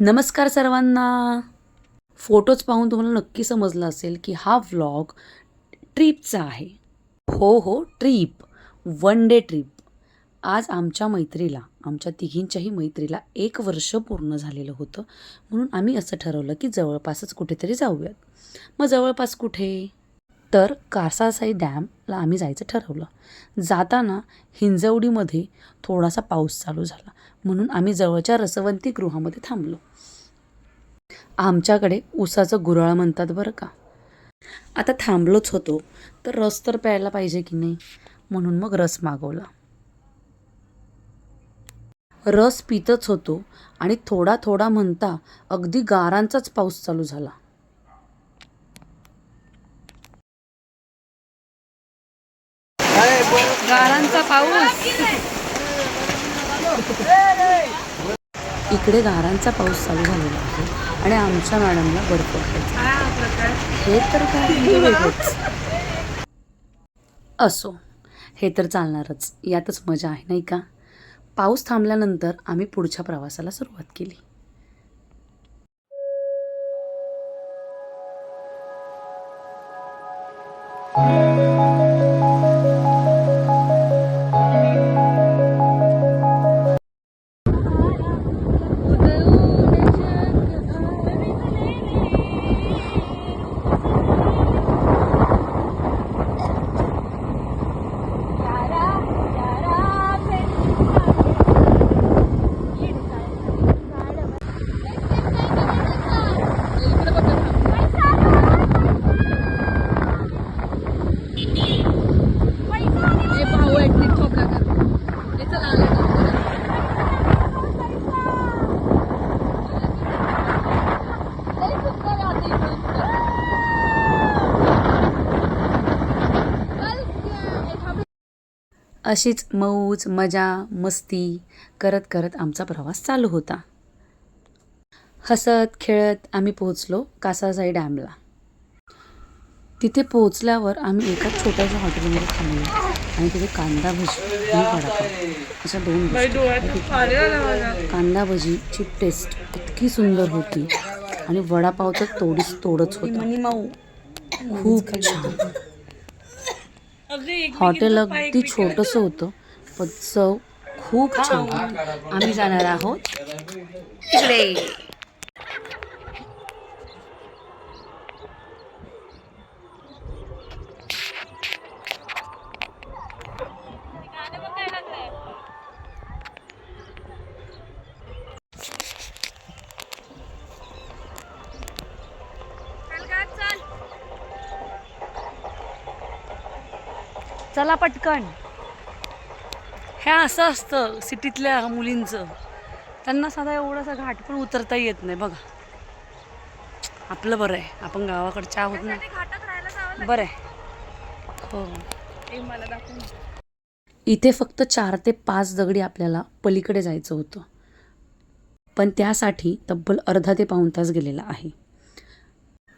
नमस्कार सर्वांना. फोटोज पाहून तुम्हाला नक्की समजलं असेल की हा व्लॉग ट्रीपचा आहे. हो हो ट्रीप वन डे ट्रीप आज आमच्या मैत्रीला आमच्या तिघींच्याही मैत्रीला एक वर्ष पूर्ण झालेलं होतं. म्हणून आम्ही असं ठरवलं की जवळपासच कुठेतरी जाऊयात. मग जवळपास कुठे? तर कासासाई डॅमला आम्ही जायचं ठरवलं. जाताना हिंजवडीमध्ये थोडासा पाऊस चालू झाला. म्हणून आम्ही जवळच्या रसवंती गृहामध्ये थांबलो. आमच्याकडे ऊसाचं गुराळ म्हणतात बरं का. आता थांबलोच होतो तर रस तर प्यायला पाहिजे की नाही? म्हणून मग रस मागवला. रस पितच होतो आणि थोडा थोडा म्हणता अगदी गारांचाच पाऊस चालू झाला. गारांचा पाऊस. इकडे गारांचा पाऊस चालू झालेला आहे आणि आमच्या मॅडमला बर्फ हे तर काय म्हणजे असो हे तर चालणारच. यातच मजा आहे नाही का? पाऊस थांबल्यानंतर आम्ही पुढच्या प्रवासाला सुरुवात केली. Yeah. अशीच मौज मजा मस्ती करत करत आमचा प्रवास चालू होता. हसत खेळत आम्ही पोहोचलो कासासाई डॅमला. तिथे पोहोचल्यावर आम्ही एका छोट्याशा हॉटेलमध्ये थांबलो आणि तिथे कांदा भजी आणि वडापाव अशा दोन गोष्टी. कांदा भजीची टेस्ट इतकी सुंदर होती आणि वडापाव तर तोडीच तोडच होता खूप छान. हॉटेल अगदी छोटंसं होतं. पण चव खूप छान. आम्ही जाणार आहोत. चला पटकन. हे असं असतं सिटीतल्या मुलींचं. त्यांना साधा एवढासा घाट पण उतरता येत नाही बघा. आपलं बरं आहे आपण गावाकडच्या आहोत ना बरं आहे. हो. इथे फक्त चार ते पाच दगडी आपल्याला पलीकडे जायचं होतं. पण त्यासाठी तब्बल अर्धा ते पाऊण तास गेलेला आहे.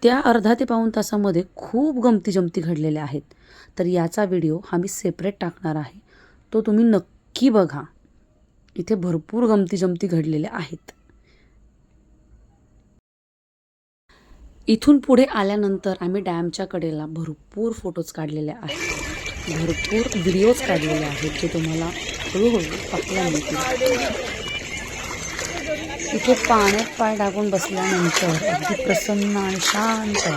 त्या अर्धा ते पाऊण तासामध्ये खूप गमती जमती घडलेल्या आहेत. तर याचा व्हिडिओ हा मी सेपरेट टाकणार आहे. तो तुम्ही नक्की बघा. इथे भरपूर गमती जमती घडलेल्या आहेत. इथून पुढे आल्यानंतर आम्ही डॅमच्या कडेला भरपूर फोटोज काढलेले आहेत. भरपूर व्हिडिओज काढलेले आहेत जे तुम्हाला हळूहळू पाहायला मिळतील. इथे पाण्यात पाय टाकून बसल्यानंतर अगदी प्रसन्न आणि शांत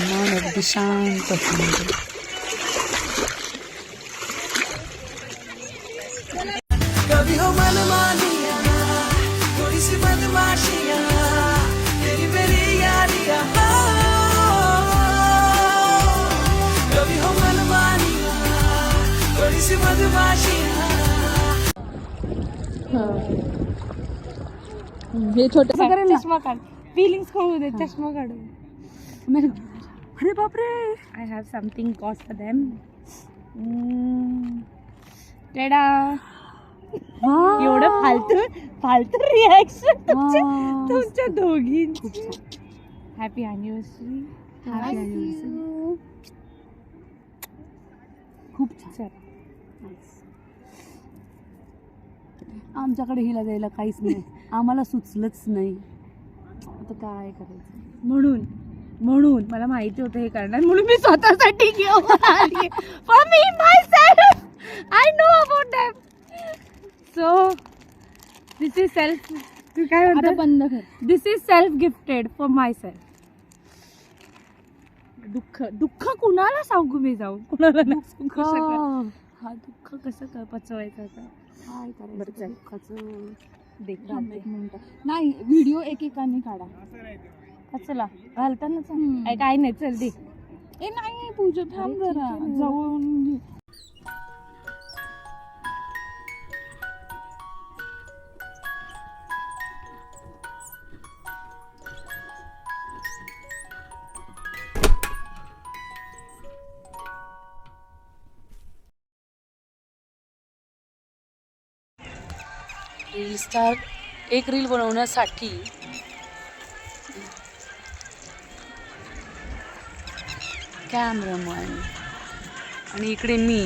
मन अगदी शांत मधुमाशिया हे छोट चष्मा काढ. फिलिंग्स कळू दे चष्मा काढू. अरे बापरे. I have something cost for them टेडा. एवढं फालतू फालतू रिॲक्शन तुमच्या दोघींची. हॅपी अॅनिव्हर्सरी हॅपी अॅनिव्हर्सरी खूप छान. आमच्याकडे हिला द्यायला काहीच नाही. आम्हाला सुचलंच नाही. आता काय करायचं? म्हणून म्हणून मला माहिती होतं हे करणार. म्हणून मी स्वतःसाठी घेऊन आली. For me myself I know about them so this is self तू काय म्हणतो बंद कर. This is self gifted for myself दुःख दुःख कुणाला सांगू मी जाऊन? कुणाला नाही सांगू शकत. कसं काय पचवायचं आता काय बरं, करायचं चल. दुःखाचं? देख थांब एक मिनिट. नाही व्हिडिओ एकेकाने काढा. चला घालताना काय नाही चल दे. ए नाही पूजा थांब जरा ठीक आहे ना. जवळून घे. रील स्टार एक रील बनवण्यासाठी कॅमेरामॅन आणि इकडे मी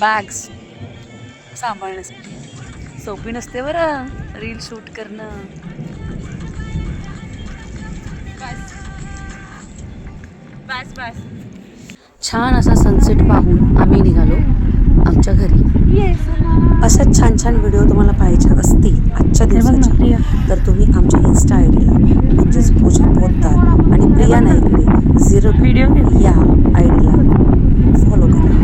बॅग्स सांभाळण्यासाठी. सोपी नसते बरं रील शूट करणं. बस. बस छान असा सनसेट पाहून आम्ही निघालो. आमच्या घरी. अशाच छान छान व्हिडिओ तुम्हाला पाहिजे असतील आजच्या दिवसाच्या. तर तुम्ही आमच्या इन्स्टा आय डीला म्हणजेच पूजा पोतदार आणि प्रिया नाईकडे झिरो व्हिडिओ या आय डीला फॉलो करा.